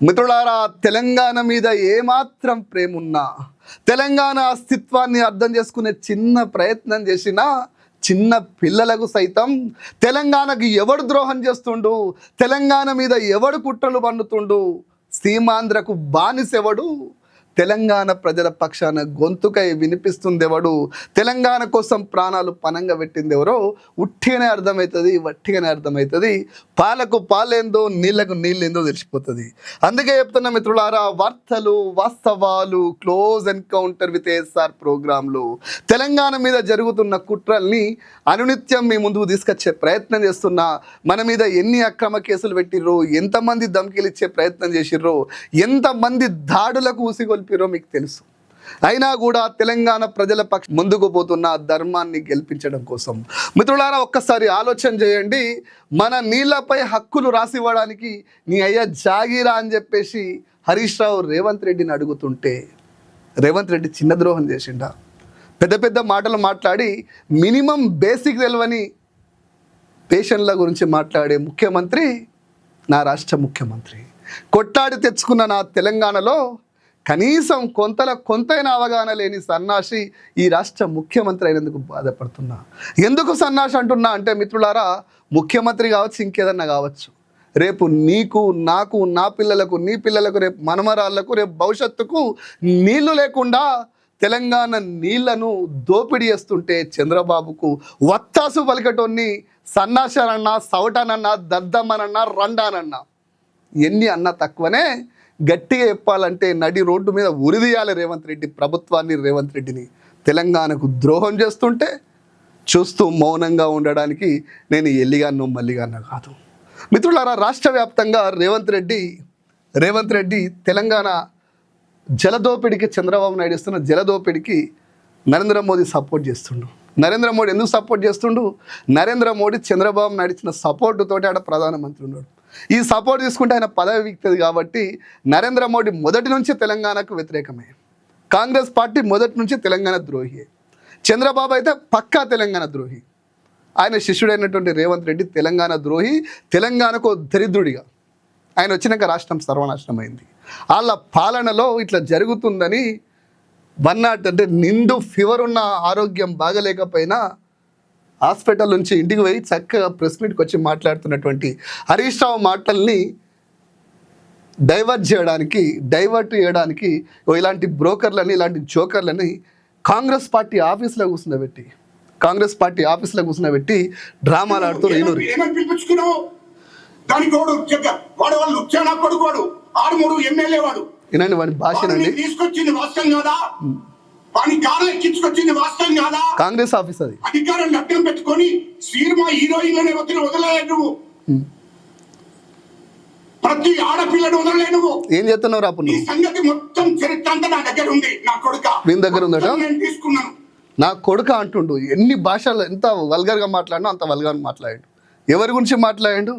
మిత్రులారా తెలంగాణ మీద ఏమాత్రం ప్రేమ ఉన్నా తెలంగాణ అస్తిత్వాన్ని అర్థం చేసుకునే చిన్న ప్రయత్నం చేసినా చిన్న పిల్లలకు సైతం తెలంగాణకు ఎవడు ద్రోహం చేస్తుండు తెలంగాణ మీద ఎవడు కుట్రలు పన్నుతుండు సీమాంధ్రకు బానిసెవడు తెలంగాణ ప్రజల పక్షాన గొంతుకై వినిపిస్తుందెవడు? తెలంగాణ కోసం ప్రాణాలు పనంగా పెట్టిందెవరో? ఉట్టిగానే అర్థమవుతుంది వట్టిగానే అర్థమవుతుంది పాలకు పాలేందో నీళ్ళకు నీళ్ళేందో తెలిసిపోతుంది. అందుకే చెప్తున్న మిత్రులారా వార్తలు వాస్తవాలు క్లోజ్ ఎన్కౌంటర్ విత్ ఏఎస్ఆర్ ప్రోగ్రాంలు. తెలంగాణ మీద జరుగుతున్న కుట్రల్ని అనునిత్యం మీ ముందుకు తీసుకొచ్చే ప్రయత్నం చేస్తున్న. మన మీద ఎన్ని అక్రమ కేసులు పెట్టిర్రో ఎంతమంది ధమ్కీలు ఇచ్చే ప్రయత్నం చేసిర్రో ఎంతమంది దాడులకు ఊసిగొల్పిరో మీకు తెలుసు. అయినా కూడా తెలంగాణ ప్రజల పక్ష ముందుకు పోతున్న ధర్మాన్ని గెలిపించడం కోసం. మిత్రులారా ఒక్కసారి ఆలోచన చేయండి. మన నీళ్ళపై హక్కులు రాసివ్వడానికి నీ అయ్యా జాగీరా అని చెప్పేసి హరీష్ రావు రేవంత్ రెడ్డిని అడుగుతుంటే రేవంత్ రెడ్డి చిన్న ద్రోహం చేసిండా? పెద్ద పెద్ద మాటలు మాట్లాడి మినిమం బేసిక్ తెలియని పేషెంట్ల గురించి మాట్లాడే ముఖ్యమంత్రి నా రాష్ట్ర ముఖ్యమంత్రి. కొట్లాడి తెచ్చుకున్న నా తెలంగాణలో కనీసం కొంతల కొంతైన అవగాహన లేని సన్నాసి ఈ రాష్ట్ర ముఖ్యమంత్రి అయినందుకు బాధపడుతున్నా. ఎందుకు సన్నాసి అంటున్నా అంటే మిత్రులారా ముఖ్యమంత్రి కావచ్చు ఇంకేదన్నా కావచ్చు. రేపు నీకు నాకు నా పిల్లలకు నీ పిల్లలకు రేపు మనమరాళ్ళకు రేపు భవిష్యత్తుకు నీళ్ళు లేకుండా తెలంగాణ నీళ్ళను దోపిడీ చేస్తుంటే చంద్రబాబుకు వత్తాసు పలికటోన్ని సన్నాశానన్నా సవటానన్నా దద్దమ్మనన్నా రండానన్నా. ఎన్ని అన్నా తక్కువనే గట్టిగా చెప్పాలంటే నడి రోడ్డు మీద ఉరిదీయాలి రేవంత్ రెడ్డి ప్రభుత్వాన్ని రేవంత్ రెడ్డిని. తెలంగాణకు ద్రోహం చేస్తుంటే చూస్తూ మౌనంగా ఉండడానికి నేను ఎల్లిగానో మల్లిగానో కాదు. మిత్రులారా రాష్ట్ర వ్యాప్తంగా రేవంత్ రెడ్డి రేవంత్ రెడ్డి తెలంగాణ జలదోపిడికి చంద్రబాబు నాయుడు ఇస్తున్న జలదోపిడికి నరేంద్ర మోదీ సపోర్ట్ చేస్తుండు. నరేంద్ర మోడీ ఎందుకు సపోర్ట్ చేస్తుండు? నరేంద్ర మోడీ చంద్రబాబు నాయుడు ఇచ్చిన సపోర్టుతోటి ఆడ ప్రధానమంత్రి ఉన్నాడు. ఈ సపోర్ట్ తీసుకుంటే ఆయన పదవి వీక్తుంది కాబట్టి నరేంద్ర మోడీ మొదటి నుంచి తెలంగాణకు వ్యతిరేకమే. కాంగ్రెస్ పార్టీ మొదటి నుంచి తెలంగాణ ద్రోహి చంద్రబాబు అయితే పక్కా తెలంగాణ ద్రోహి. ఆయన శిష్యుడైనటువంటి రేవంత్ రెడ్డి తెలంగాణ ద్రోహి తెలంగాణకు దరిద్రుడిగా. ఆయన వచ్చినాక రాష్ట్రం సర్వనాశనం అయింది వాళ్ళ పాలనలో ఇట్లా జరుగుతుందని వన్ నాట్ అంటే నిండు ఫీవర్ ఉన్న ఆరోగ్యం బాగలేకపోయినా హాస్పిటల్ నుంచి ఇంటికి పోయి చక్కగా ప్రెస్ మీట్కి వచ్చి మాట్లాడుతున్నటువంటి హరీష్ రావు మాటల్ని డైవర్ట్ చేయడానికి డైవర్ట్ చేయడానికి ఇలాంటి బ్రోకర్లని ఇలాంటి జోకర్లని కాంగ్రెస్ పార్టీ ఆఫీస్లో కూర్చుండబెట్టి కాంగ్రెస్ పార్టీ ఆఫీస్లో కూర్చుండబెట్టి డ్రామాలు ఆడుతూ పిలిపించుకున్నావు? దానికి వాడు భాషనండి. తీసుకొచ్చింది వాస్తవం కాదా? వాడిని కారు ఎక్కించుకొచ్చింది వాస్తవం కాదా? కాంగ్రెస్ ఆఫీస్ అది. అధికారం లగ్నం పెట్టుకొని సినిమా హీరోయిన్లనే వదిలి వదలలేదు నువ్వు. ప్రతి ఆడపిల్లను వదలలే నువ్వు. ఏం చేస్తున్నావు రాపు ఈ సంగతి మొత్తం చరిత్ర అంతా నా దగ్గర ఉంది నా కొడుక. వీని దగ్గర ఉందట? నేను తీసుకున్నాను. నా కొడుక అంటుండు ఎన్ని భాషలు ఎంత వల్గర్గా మాట్లాడినా అంత వల్గర్ మాట్లాడాడు. ఎవరి గురించి మాట్లాడాడు?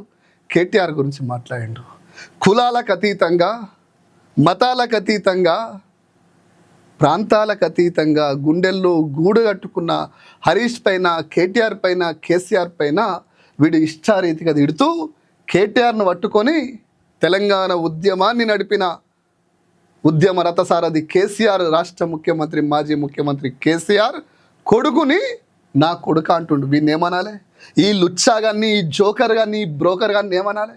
కేటీఆర్ గురించి మాట్లాడాడు. కులాలకు అతీతంగా మతాలకు అతీతంగా ప్రాంతాలకు అతీతంగా గుండెల్లో గూడు కట్టుకున్న హరీష్ పైన కేటీఆర్ పైన కేసీఆర్ పైన వీడు ఇష్టారీతిగా తిడుతూ కేటీఆర్ను పట్టుకొని తెలంగాణ ఉద్యమాన్ని నడిపిన ఉద్యమ రథసారథి కేసీఆర్ రాష్ట్ర ముఖ్యమంత్రి మాజీ ముఖ్యమంత్రి కేసీఆర్ కొడుకుని నా కొడుకు అంటుండు. వీడిని ఏమనాలి ఈ లుచ్చా కానీ ఈ జోకర్ కానీ ఈ బ్రోకర్ కానీ ఏమనాలి?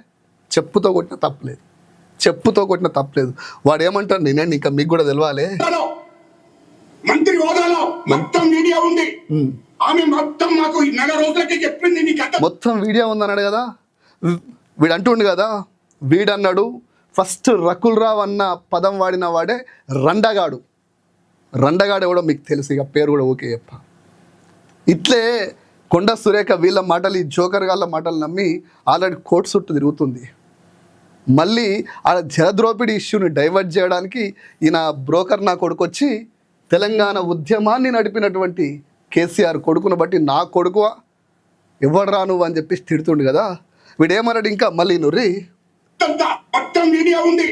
చెప్పుతో కొట్టిన తప్పలేదు చెప్పుతో కొట్టిన తప్పలేదు వాడు ఏమంటాడు నేనే ఇంకా మీకు కూడా తెలవాలి? మంత్రి హోదాలో మొత్తం మీడియా ఉంది. ఆమె మొత్తం మాకు నెల రోజులకి చెప్పింది నీకు మొత్తం వీడియో ఉందన్నాడు కదా? వీడు అంటుండు కదా వీడన్నాడు ఫస్ట్ రకుల్ రావ్ అన్న పదం వాడిన వాడే రండగాడు. రండగాడు ఎవడో మీకు తెలుసు ఇక పేరు కూడా ఓకే చెప్ప. ఇట్లే కొండ సురేఖ వీళ్ళ మాటలు ఈ జోకర్ గాళ్ళ మాటలు నమ్మి ఆల్రెడీ కోర్టు చుట్టూ తిరుగుతుంది. మళ్ళీ ఆ జలద్రోపిడి ఇష్యూని డైవర్ట్ చేయడానికి ఈయన బ్రోకర్ నా కొడుకు వచ్చి తెలంగాణ ఉద్యమాన్ని నడిపినటువంటి కేసీఆర్ కొడుకును బట్టి నా కొడుకువా? ఎవడు రా నువ్వు అని చెప్పేసి తిడుతుండు కదా. వీడేమన్నాడు ఇంకా? మళ్ళీ నుర్రి మొత్తం మీడియా ఉంది.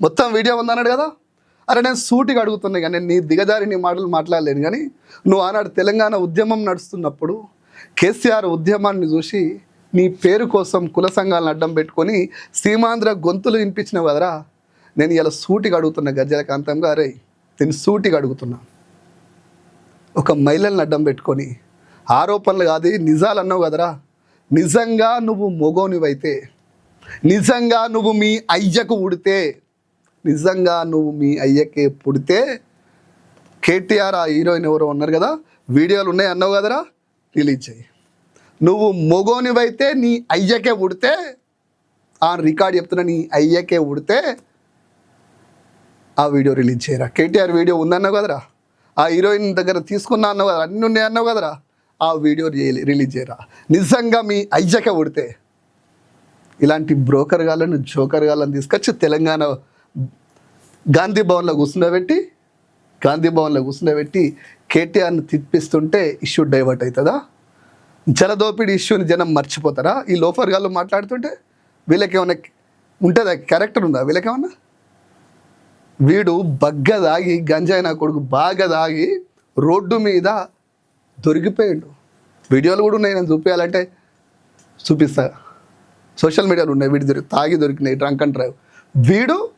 మొత్తం వీడియో ఉందన్నాడు కదా? అరే నేను సూటిగా అడుగుతున్నా కానీ నేను నీ దిగజారి నీ మాటలు మాట్లాడలేను కానీ నువ్వు ఆనాడు తెలంగాణ ఉద్యమం నడుస్తున్నప్పుడు కేసీఆర్ ఉద్యమాన్ని చూసి నీ పేరు కోసం కుల సంఘాలను అడ్డం పెట్టుకొని సీమాంధ్ర గొంతులు వినిపించినావు కదరా? నేను ఇలా సూటిగా అడుగుతున్నా గజ్జల కాంతం గారే నేను సూటిగా అడుగుతున్నా. ఒక మహిళలను అడ్డం పెట్టుకొని ఆరోపణలు కాదు నిజాలు అన్నావు కదరా. నిజంగా నువ్వు మొగోనివైతే నిజంగా నువ్వు మీ అయ్యకు ఉడితే నిజంగా నువ్వు మీ అయ్యకే పుడితే కేటీఆర్ ఆ హీరోయిన్ ఎవరో ఉన్నారు కదా వీడియోలు ఉన్నాయి అన్నావు కదరా రిలీజ్ చేయి నువ్వు మొగోనివైతే నీ అయ్యకే ఉడితే ఆ రికార్డ్ చెప్తున్నా నీ అయ్యకే ఉడితే ఆ వీడియో రిలీజ్ చేయరా? కేటీఆర్ వీడియో ఉందన్నావు కదరా? ఆ హీరోయిన్ దగ్గర తీసుకున్నా అన్నావు కదా అన్నీ ఉన్నాయి అన్నావు కదరా? ఆ వీడియో రిలీజ్ చేయరా? నిజంగా మీ అయ్యక ఉడితే ఇలాంటి బ్రోకర్ గాళ్ళను జోకర్ గాళ్ళని తీసుకొచ్చి తెలంగాణ గాంధీ భవన్లో కూర్చుండబెట్టి గాంధీ భవన్లో కూర్చుండబెట్టి కేటీఆర్ని తిప్పిస్తుంటే ఇష్యూ డైవర్ట్ అవుతుందా? జలదోపిడి ఇష్యూని జనం మర్చిపోతారా? ఈ లోఫర్ గాళ్ళు మాట్లాడుతుంటే వీళ్ళకేమైనా ఉంటుందా? క్యారెక్టర్ ఉందా వీళ్ళకేమన్నా? వీడు బగ్గ దాగి గంజాయి నా కొడుకు బాగా దాగి రోడ్డు మీద దొరికిపోయాడు. వీడియోలు కూడా ఉన్నాయి నేను చూపించాలంటే చూపిస్తా. సోషల్ మీడియాలో ఉన్నాయి వీడి దొరికి తాగి దొరికినాయి డ్రంక్ అండ్ డ్రైవ్. వీడు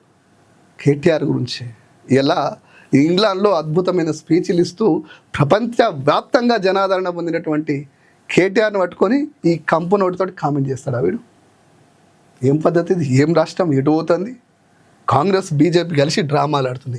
కేటీఆర్ గురించి. ఎలా? ఇంగ్లాండ్లో అద్భుతమైన స్పీచ్లు ఇస్తూ ప్రపంచవ్యాప్తంగా జనాదరణ పొందినటువంటి కేటీఆర్ని పట్టుకొని ఈ కంపు నోటితో కామెంట్ చేస్తాడా వీడు? ఏం పద్ధతి ఏం రాష్ట్రం? ఎటు పోతుంది? కాంగ్రెస్ బీజేపీ కలిసి డ్రామాలు ఆడుతుంది.